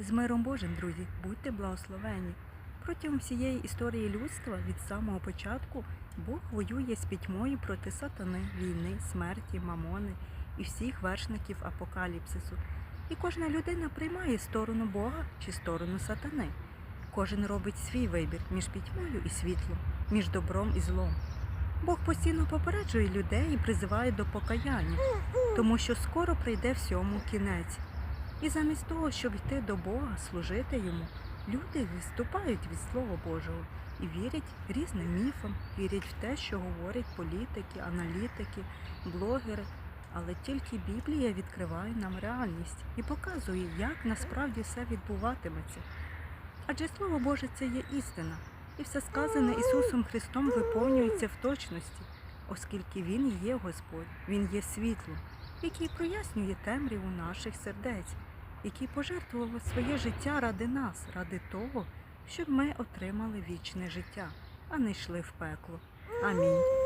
З миром Божим, друзі, будьте благословені. Протягом всієї історії людства від самого початку Бог воює з пітьмою проти сатани, війни, смерті, мамони і всіх вершників апокаліпсису. І кожна людина приймає сторону Бога чи сторону сатани. Кожен робить свій вибір між пітьмою і світлом, між добром і злом. Бог постійно попереджує людей і призиває до покаяння, тому що скоро прийде всьому кінець. І замість того, щоб йти до Бога, служити йому, люди відступають від Слова Божого і вірять різним міфам, вірять в те, що говорять політики, аналітики, блогери. Але тільки Біблія відкриває нам реальність і показує, як насправді все відбуватиметься. Адже Слово Боже це є істина, і все сказане Ісусом Христом виповнюється в точності, оскільки Він є Господь, Він є світлом, який прояснює темряву наших сердець, який пожертвував своє життя ради нас, ради того, щоб ми отримали вічне життя, а не йшли в пекло. Амінь.